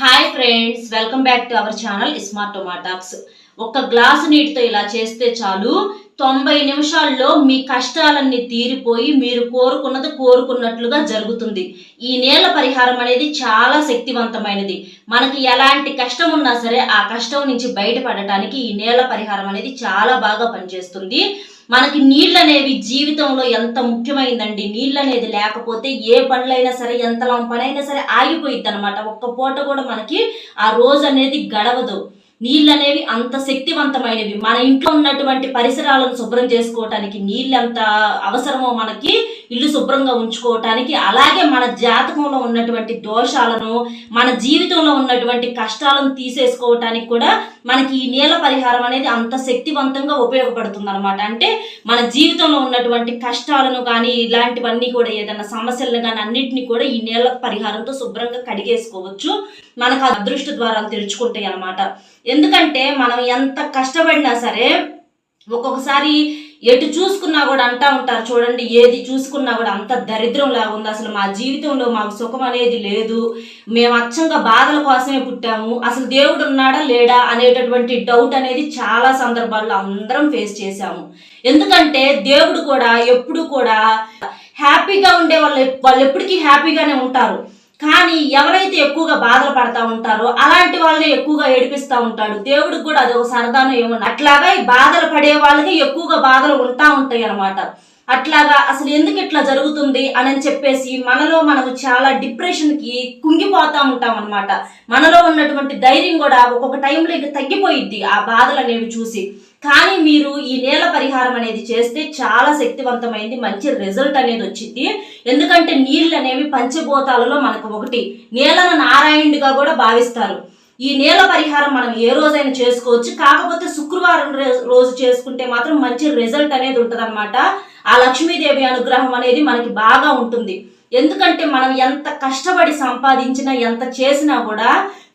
Hi friends welcome back to our channel smart టొమాటాక్స్ ఒక glass నీటితో ఇలా చేస్తే చాలు. తొంభై నిమిషాల్లో మీ కష్టాలన్నీ తీరిపోయి మీరు కోరుకున్నది కోరుకున్నట్లుగా జరుగుతుంది. ఈ నేల పరిహారం అనేది చాలా శక్తివంతమైనది. మనకి ఎలాంటి కష్టం ఉన్నా సరే ఆ కష్టం నుంచి బయటపడటానికి ఈ నేల పరిహారం అనేది చాలా బాగా పనిచేస్తుంది. మనకి నీళ్ళు అనేవి జీవితంలో ఎంత ముఖ్యమైందండి. నీళ్ళు అనేది లేకపోతే ఏ పనులైనా సరే ఎంత పనైనా సరే ఆగిపోయిద్ది అనమాట ఒక్క పూట కూడా మనకి ఆ రోజు అనేది గడవదు. నీళ్ళు అనేవి అంత శక్తివంతమైనవి. మన ఇంట్లో ఉన్నటువంటి పరిసరాలను శుభ్రం చేసుకోవటానికి నీళ్ళు ఎంత అవసరమో మనకి ఇల్లు శుభ్రంగా ఉంచుకోవటానికి అలాగే మన జాతకంలో ఉన్నటువంటి దోషాలను మన జీవితంలో ఉన్నటువంటి కష్టాలను తీసేసుకోవటానికి కూడా మనకి ఈ నీళ్ళ పరిహారం అనేది అంత శక్తివంతంగా ఉపయోగపడుతుంది అనమాట అంటే మన జీవితంలో ఉన్నటువంటి కష్టాలను కానీ ఇలాంటివన్నీ కూడా ఏదైనా సమస్యలను కానీ అన్నింటినీ కూడా ఈ నీళ్ళ పరిహారంతో శుభ్రంగా కడిగేసుకోవచ్చు. మనకు అదృష్ట ద్వారాలు తెరుచుకుంటాయి అనమాట ఎందుకంటే మనం ఎంత కష్టపడినా సరే ఒక్కొక్కసారి ఎటు చూసుకున్నా కూడా అంటా ఉంటారు చూడండి ఏది చూసుకున్నా కూడా అంత దరిద్రం లాగా ఉంది. అసలు మా జీవితంలో మాకు సుఖం అనేది లేదు. మేము అచ్చంగా బాధల కోసమే పుట్టాము. అసలు దేవుడు ఉన్నాడా లేడా అనేటటువంటి డౌట్ అనేది చాలా సందర్భాల్లో అందరం ఫేస్ చేశాము. ఎందుకంటే దేవుడు కూడా ఎప్పుడు కూడా హ్యాపీగా ఉండే వాళ్ళు వాళ్ళు ఎప్పటికీ హ్యాపీగానే ఉంటారు. కానీ ఎవరైతే ఎక్కువగా బాధలు పడతా ఉంటారో అలాంటి వాళ్ళని ఎక్కువగా ఏడిపిస్తూ ఉంటాడు. దేవుడికి కూడా అది ఒక సరదాను ఏమన్నా అట్లాగా ఈ బాధలు పడే వాళ్ళకి ఎక్కువగా బాధలు ఉంటా ఉంటాయి అన్నమాట అట్లాగా అసలు ఎందుకు ఇట్లా జరుగుతుంది అని చెప్పేసి మనలో మనము చాలా డిప్రెషన్కి కుంగిపోతా ఉంటాం అనమాట మనలో ఉన్నటువంటి ధైర్యం కూడా ఒక్కొక్క టైంలో ఇక తగ్గిపోయిద్ది ఆ బాధలు అనేవి చూసి. కానీ మీరు ఈ నేల పరిహారం అనేది చేస్తే చాలా శక్తివంతమైంది మంచి రిజల్ట్ అనేది వచ్చింది ఎందుకంటే నీళ్ళు అనేవి పంచభూతాలలో మనకు ఒకటి. నేలను నారాయణుడిగా కూడా భావిస్తారు. ఈ నేల పరిహారం మనం ఏ రోజైనా చేసుకోవచ్చు. కాకపోతే శుక్రవారం రోజు చేసుకుంటే మాత్రం మంచి రిజల్ట్ అనేది ఉంటుంది ఆ లక్ష్మీదేవి అనుగ్రహం అనేది మనకి బాగా ఉంటుంది. ఎందుకంటే మనం ఎంత కష్టపడి సంపాదించినా ఎంత చేసినా కూడా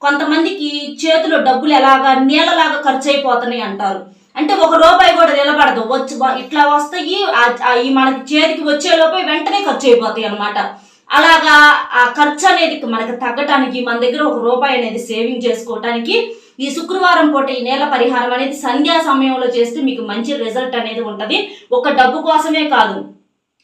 కొంతమందికి చేతిలో డబ్బులు ఎలాగా నీళ్ళలాగా ఖర్చు అయిపోతున్నాయి అంటారు. అంటే ఒక రూపాయి కూడా నిలబడదు. వచ్చి ఇట్లా వస్తాయి ఈ మనకి చేతికి వచ్చే లోపే వెంటనే ఖర్చు అయిపోతాయి అన్నమాట. అలాగా ఆ ఖర్చు అనేది మనకి తగ్గటానికి మన దగ్గర ఒక రూపాయి అనేది సేవింగ్ చేసుకోవటానికి ఈ శుక్రవారం పూట ఈ నేల పరిహారం అనేది సంధ్యా సమయంలో చేస్తే మీకు మంచి రిజల్ట్ అనేది ఉంటుంది. ఒక డబ్బు కోసమే కాదు.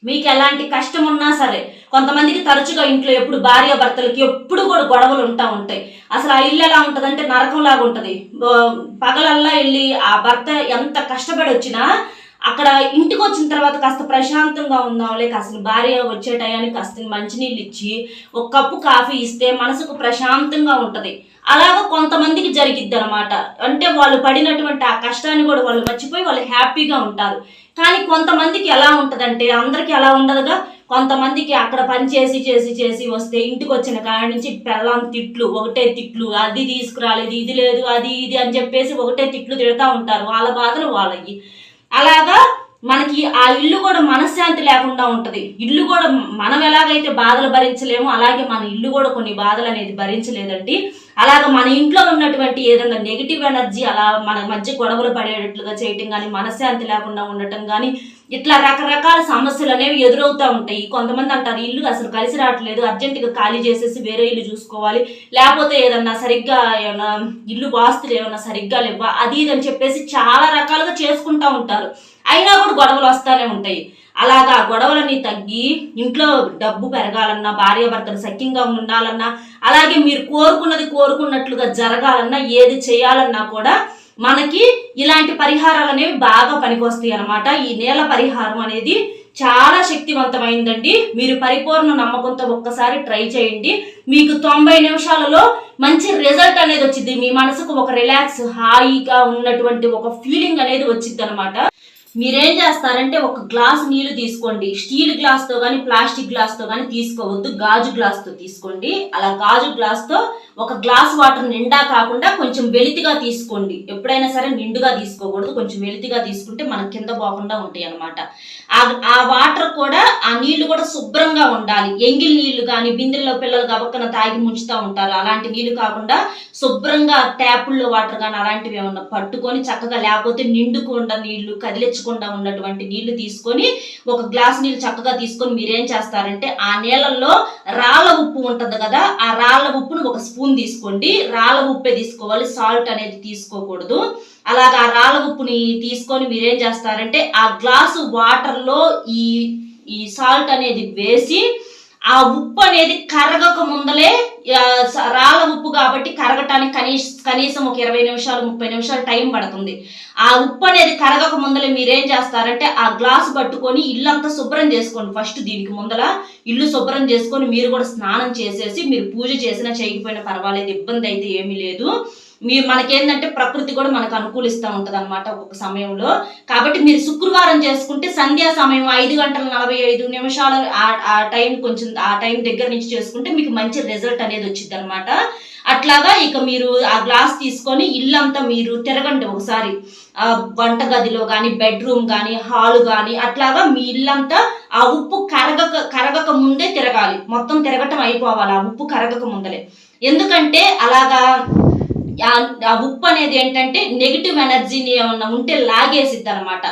మీకు ఎలాంటి కష్టం ఉన్నా సరే కొంతమందికి తరచుగా ఇంట్లో ఎప్పుడు భార్య భర్తలకి ఎప్పుడు కూడా గొడవలు ఉంటా ఉంటాయి. అసలు ఆ ఇల్లు ఎలా ఉంటుందంటే నరకం లాగా పగలల్లా వెళ్ళి ఆ భర్త ఎంత కష్టపడి వచ్చినా అక్కడ ఇంటికి వచ్చిన తర్వాత కాస్త ప్రశాంతంగా ఉందాంలే కాస్త భార్య వచ్చే టయానికి కాస్త మంచినీళ్ళు ఇచ్చి ఒక కప్పు కాఫీ ఇస్తే మనసుకు ప్రశాంతంగా ఉంటుంది. అలాగ కొంతమందికి జరిగిద్ది అనమాట అంటే వాళ్ళు పడినటువంటి ఆ కష్టాన్ని కూడా వాళ్ళు మర్చిపోయి వాళ్ళు హ్యాపీగా ఉంటారు. కానీ కొంతమందికి ఎలా ఉంటుందంటే అందరికి ఎలా ఉండదుగా. కొంతమందికి అక్కడ పని చేసి చేసి చేసి వస్తే ఇంటికి వచ్చిన కాడి నుంచి పెళ్ళం తిట్లు ఒకటే తిట్లు అది తీసుకురాలేదు ఇది లేదు అది ఇది అని చెప్పేసి ఒకటే తిట్లు తిడతా ఉంటారు. వాళ్ళ బాధలు వాళ్ళకి అలాగా మనకి ఆ ఇల్లు కూడా మనశ్శాంతి లేకుండా ఉంటది. ఇల్లు కూడా మనం ఎలాగైతే బాధలు భరించలేమో అలాగే మన ఇల్లు కూడా కొన్ని బాధలు అనేది భరించలేదండి. అలాగ మన ఇంట్లో ఉన్నటువంటి ఏదైనా నెగిటివ్ ఎనర్జీ అలా మన మధ్య గొడవలు పడేటట్లుగా చేయటం కానీ మనశ్శాంతి లేకుండా ఉండటం కానీ ఇట్లా రకరకాల సమస్యలు అనేవి ఎదురవుతూ ఉంటాయి. కొంతమంది అంటారు ఇల్లు అసలు కలిసి రావట్లేదు. అర్జెంటుగా ఖాళీ చేసేసి వేరే ఇల్లు చూసుకోవాలి. లేకపోతే ఏదన్నా సరిగ్గా ఏమన్నా ఇల్లు వాస్తులు ఏమన్నా సరిగ్గా లేవా? అది ఇది అని చెప్పేసి చాలా రకాలుగా చేసుకుంటా ఉంటారు. అయినా కూడా గొడవలు వస్తూనే ఉంటాయి. అలాగా గొడవలని తగ్గి ఇంట్లో డబ్బు పెరగాలన్నా భార్య భర్తలు సఖ్యంగా ఉండాలన్నా అలాగే మీరు కోరుకున్నది కోరుకున్నట్లుగా జరగాలన్నా ఏది చేయాలన్నా కూడా మనకి ఇలాంటి పరిహారాలు అనేవి బాగా పనికొస్తాయి అనమాట ఈ నేల పరిహారం అనేది చాలా శక్తివంతమైందండి. మీరు పరిపూర్ణ నమ్మకంతో ఒక్కసారి ట్రై చేయండి. మీకు తొంభై నిమిషాలలో మంచి రిజల్ట్ అనేది వచ్చింది. మీ మనసుకు ఒక రిలాక్స్ హాయిగా ఉన్నటువంటి ఒక ఫీలింగ్ అనేది వచ్చింది అనమాట మీరేం చేస్తారంటే ఒక గ్లాస్ నీళ్ళు తీసుకోండి. స్టీల్ గ్లాస్తో కానీ ప్లాస్టిక్ గ్లాస్తో కానీ తీసుకోవద్దు. గాజు గ్లాస్తో తీసుకోండి. అలా గాజు గ్లాస్తో ఒక గ్లాస్ వాటర్ నిండా కాకుండా కొంచెం వెలితిగా తీసుకోండి. ఎప్పుడైనా సరే నిండుగా తీసుకోకూడదు. కొంచెం వెలితిగా తీసుకుంటే మన కింద పోకుండా ఉంటాయి అనమాట ఆ వాటర్ కూడా ఆ నీళ్ళు కూడా శుభ్రంగా ఉండాలి. ఎంగిల్ నీళ్ళు కానీ బిందెల్లో పిల్లలు గబక్కన తాగి ముంచుతూ ఉంటారు. అలాంటి నీళ్ళు కాకుండా శుభ్రంగా ట్యాపుల్లో వాటర్ కానీ అలాంటివి ఏమన్నా పట్టుకొని చక్కగా లేకపోతే నిండుకుండా నీళ్ళు కదిలించకుండా ఉన్నటువంటి నీళ్ళు తీసుకొని ఒక గ్లాస్ నీళ్ళు చక్కగా తీసుకొని మీరేం చేస్తారంటే ఆ నీళ్ళల్లో రాళ్ళ ఉప్పు ఉంటుంది కదా ఆ రాళ్ళ ఉప్పును ఒక స్పూన్ తీసుకోండి. రాళ్ళ ఉప్పే తీసుకోవాలి సాల్ట్ అనేది తీసుకోకూడదు. అలాగా ఆ రాళ్ళ ఉప్పుని తీసుకొని మీరేం చేస్తారంటే ఆ గ్లాసు వాటర్లో ఈ ఈ సాల్ట్ అనేది వేసి ఆ ఉప్పు అనేది కరగక ముందలే స- రాళ్ళ ఉప్పు కాబట్టి కరగటానికి కనీస కనీసం ఒక ఇరవై నిమిషాలు ముప్పై నిమిషాలు టైం పడుతుంది. ఆ ఉప్పు అనేది కరగక ముందలే మీరేం చేస్తారంటే ఆ గ్లాస్ పట్టుకొని ఇల్లంతా శుభ్రం చేసుకోండి ఫస్ట్ దీనికి ముందల. ఇల్లు శుభ్రం చేసుకొని మీరు కూడా స్నానం చేసేసి మీరు పూజ చేసినా చేయకపోయినా పర్వాలేదు ఇబ్బంది అయితే ఏమీ లేదు. మీరు మనకేంటంటే ప్రకృతి కూడా మనకు అనుకూలిస్తూ ఉంటుంది అనమాట ఒక్కొక్క సమయంలో. కాబట్టి మీరు శుక్రవారం చేసుకుంటే సంధ్యా సమయం ఐదు గంటల నలభై ఐదు నిమిషాల ఆ- ఆ టైం కొంచెం ఆ టైం దగ్గర నుంచి చేసుకుంటే మీకు మంచి రిజల్ట్ అనేది వచ్చింది అనమాట అట్లాగా ఇక మీరు ఆ గ్లాస్ తీసుకొని ఇల్లంతా మీరు తిరగండి ఒకసారి. ఆ వంట గదిలో కానీ బెడ్రూమ్ కానీ హాల్ కానీ అట్లాగా మీ ఇల్లంతా ఆ ఉప్పు కరగక కరగక ముందే తిరగాలి. మొత్తం తిరగటం అయిపోవాలి. ఆ ఉప్పు కరగక ముందలే. ఎందుకంటే అలాగా ఆ- ఉప్పు అనేది ఏంటంటే నెగిటివ్ ఎనర్జీని ఏమన్నా ఉంటే లాగేసిద్ది అనమాట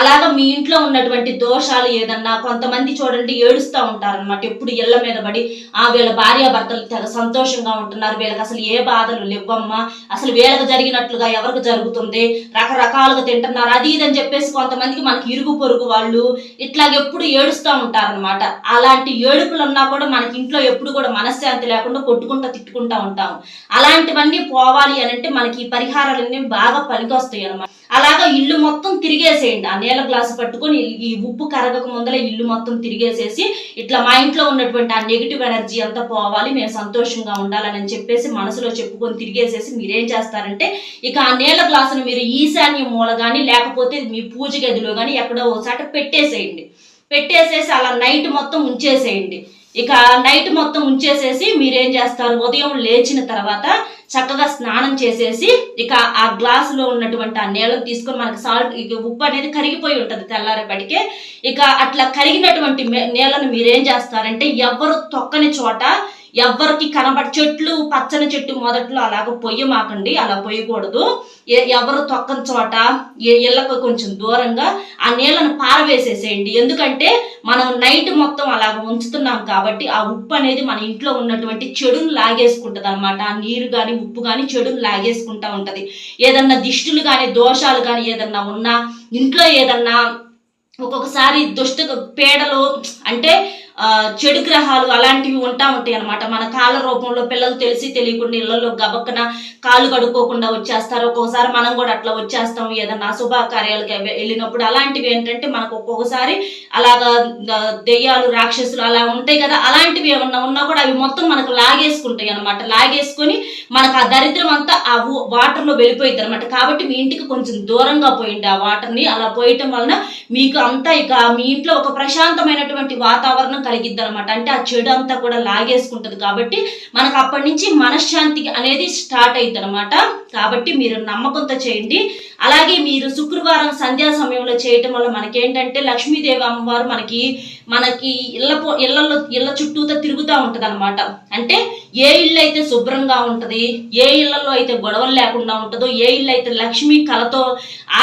అలాగా మీ ఇంట్లో ఉన్నటువంటి దోషాలు ఏదన్నా కొంతమంది చూడండి ఏడుస్తూ ఉంటారన్నమాట. ఎప్పుడు ఇళ్ళ మీద పడి ఆ వీళ్ళ భార్యాభర్తలు తెగ సంతోషంగా ఉంటున్నారు. వీళ్ళకి అసలు ఏ బాధలు లేవమ్మా. అసలు వీళ్ళకి జరిగినట్లుగా ఎవరికి జరుగుతుంది? రకరకాలుగా తింటున్నారు. అది ఇది అని చెప్పేసి కొంతమందికి మనకి ఇరుగు పొరుగు వాళ్ళు ఇట్లాగ ఎప్పుడు ఏడుస్తూ ఉంటారనమాట అలాంటి ఏడుపులు ఉన్నా కూడా మనకి ఇంట్లో ఎప్పుడు కూడా మనశ్శాంతి లేకుండా కొట్టుకుంటా తిట్టుకుంటా ఉంటాము అలాంటివన్నీ పోవాలి అని అంటే మనకి ఈ పరిహారాలన్నీ బాగా పనికొస్తాయి అనమాట అలాగా ఇల్లు మొత్తం తిరిగేసేయండి. నీళ్ళ గ్లాసు పట్టుకొని ఈ ఉప్పు కరగక ముందర ఇల్లు మొత్తం తిరిగేసేసి ఇట్లా మా ఇంట్లో ఉన్నటువంటి ఆ నెగిటివ్ ఎనర్జీ అంతా పోవాలి మేము సంతోషంగా ఉండాలని చెప్పేసి మనసులో చెప్పుకొని తిరిగేసేసి మీరేం చేస్తారంటే ఇక ఆ నీళ్ళ గ్లాసును మీరు ఈశాన్య మూల కానీ లేకపోతే మీ పూజ గదిలో కానీ ఎక్కడో ఒకసాట పెట్టేసేయండి. పెట్టేసేసి అలా నైట్ మొత్తం ఉంచేసేయండి. ఇక నైట్ మొత్తం ఉంచేసేసి మీరేం చేస్తారు? ఉదయం లేచిన తర్వాత చక్కగా స్నానం చేసేసి ఇక ఆ గ్లాసులో ఉన్నటువంటి ఆ నీళ్ళని తీసుకొని మనకి సాల్ట్ ఇక ఉప్పు అనేది కరిగిపోయి ఉంటుంది తెల్లారేపటికే. ఇక అట్లా కరిగినటువంటి నీళ్ళను మీరేం చేస్తారంటే ఎవ్వరు తొక్కని చోట ఎవ్వరికి కనబడి చెట్లు పచ్చని చెట్టు మొదట్లో అలాగ పొయ్యమాకండి అలా పొయ్యకూడదు. ఎవరు తొక్కని చోట ఏ ఇళ్ళకు కొంచెం దూరంగా ఆ నీళ్ళను పారవేసేసేయండి. ఎందుకంటే మనం నైట్ మొత్తం అలాగ ఉంచుతున్నాం కాబట్టి ఆ ఉప్పు అనేది మన ఇంట్లో ఉన్నటువంటి చెడును లాగేసుకుంటది అనమాట ఆ నీరు కానీ ఉప్పు కానీ చెడును లాగేసుకుంటా ఉంటది. ఏదన్నా దిష్టులు కానీ దోషాలు కానీ ఏదన్నా ఉన్నా ఇంట్లో ఏదన్నా ఒక్కొక్కసారి దుష్ట పేడలు అంటే చెడు గ్రహాలు అలాంటివి ఉంటా ఉంటాయి అనమాట మన కాల రూపంలో పిల్లలు తెలిసి తెలియకుండా ఇళ్ళలో గబక్కన కాళ్ళు కడుక్కోకుండా వచ్చేస్తారు. ఒక్కొక్కసారి మనం కూడా అట్లా వచ్చేస్తాం ఏదన్నా శుభకార్యాలకు వెళ్ళినప్పుడు. అలాంటివి ఏంటంటే మనకు ఒక్కొక్కసారి అలాగా దెయ్యాలు రాక్షసులు అలా ఉంటాయి కదా. అలాంటివి ఏమన్నా ఉన్నా కూడా అవి మొత్తం మనకు లాగేసుకుంటాయి అనమాట లాగేసుకొని మనకు ఆ దరిద్రం అంతా ఆ వాటర్లో వెళ్ళిపోయింది అనమాట కాబట్టి మీ ఇంటికి కొంచెం దూరంగా పోయింది ఆ వాటర్ని. అలా పోయటం వలన మీకు అంతా ఇక మీ ఇంట్లో ఒక ప్రశాంతమైనటువంటి వాతావరణం కలిగిద్ది అనమాట అంటే ఆ చెడు అంతా కూడా లాగేసుకుంటది కాబట్టి మనకు అప్పటి నుంచి మనశ్శాంతి అనేది స్టార్ట్ అయింది అనమాట కాబట్టి మీరు నమ్మకంతో చేయండి. అలాగే మీరు శుక్రవారం సంధ్యా సమయంలో చేయటం వల్ల మనకేంటంటే లక్ష్మీదేవి అమ్మవారు మనకి మనకి ఇళ్ళ ఇళ్ళలో ఇళ్ళ చుట్టూతో తిరుగుతూ ఉంటుంది అనమాట అంటే ఏ ఇల్లు అయితే శుభ్రంగా ఉంటది ఏ ఇళ్ళలో అయితే గొడవలు లేకుండా ఉంటుందో ఏ ఇల్లు అయితే లక్ష్మీ కళతో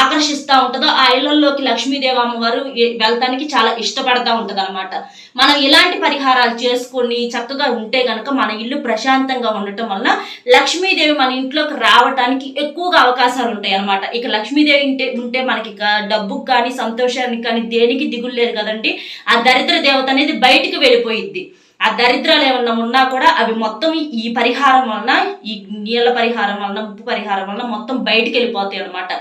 ఆకర్షిస్తూ ఉంటుందో ఆ ఇళ్ళలోకి లక్ష్మీదేవి అమ్మవారు వెళ్తానికి చాలా ఇష్టపడతా ఉంటుంది అనమాట మనం ఇలాంటి పరిహారాలు చేసుకొని చక్కగా ఉంటే కనుక మన ఇల్లు ప్రశాంతంగా ఉండటం వలన లక్ష్మీదేవి మన ఇంట్లోకి రావటం రావడానికి ఎక్కువగా అవకాశాలు ఉంటాయి అన్నమాట. ఇక లక్ష్మీదేవి ఉంటే ఉంటే మనకి డబ్బుకి కానీ సంతోషానికి కానీ దేనికి దిగులు లేదు కదండి. ఆ దరిద్ర దేవత అనేది బయటికి వెళ్ళిపోయిద్ది. ఆ దరిద్రాలు ఏమన్నా ఉన్నా కూడా అవి మొత్తం ఈ పరిహారం వలన ఈ నీళ్ళ పరిహారం వలన ఉప్పు పరిహారం వలన మొత్తం బయటికి వెళ్ళిపోతాయి అనమాట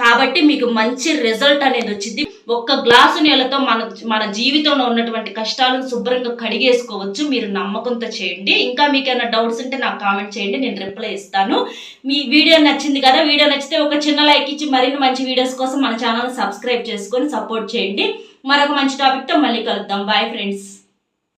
కాబట్టి మీకు మంచి రిజల్ట్ అనేది వచ్చింది. ఒక్క గ్లాసు నీళ్ళతో మన మన జీవితంలో ఉన్నటువంటి కష్టాలను శుభ్రంగా కడిగేసుకోవచ్చు. మీరు నమ్మకంతో చేయండి. ఇంకా మీకు ఏమైనా డౌట్స్ ఉంటే నాకు కామెంట్ చేయండి. నేను రిప్లై ఇస్తాను. మీ వీడియో నచ్చింది కదా వీడియో నచ్చితే ఒక చిన్న లైక్ ఇచ్చి మరిన్ని మంచి వీడియోస్ కోసం మన ఛానల్ సబ్స్క్రైబ్ చేసుకొని సపోర్ట్ చేయండి. మరొక మంచి టాపిక్తో మళ్ళీ కలుద్దాం. Bye friends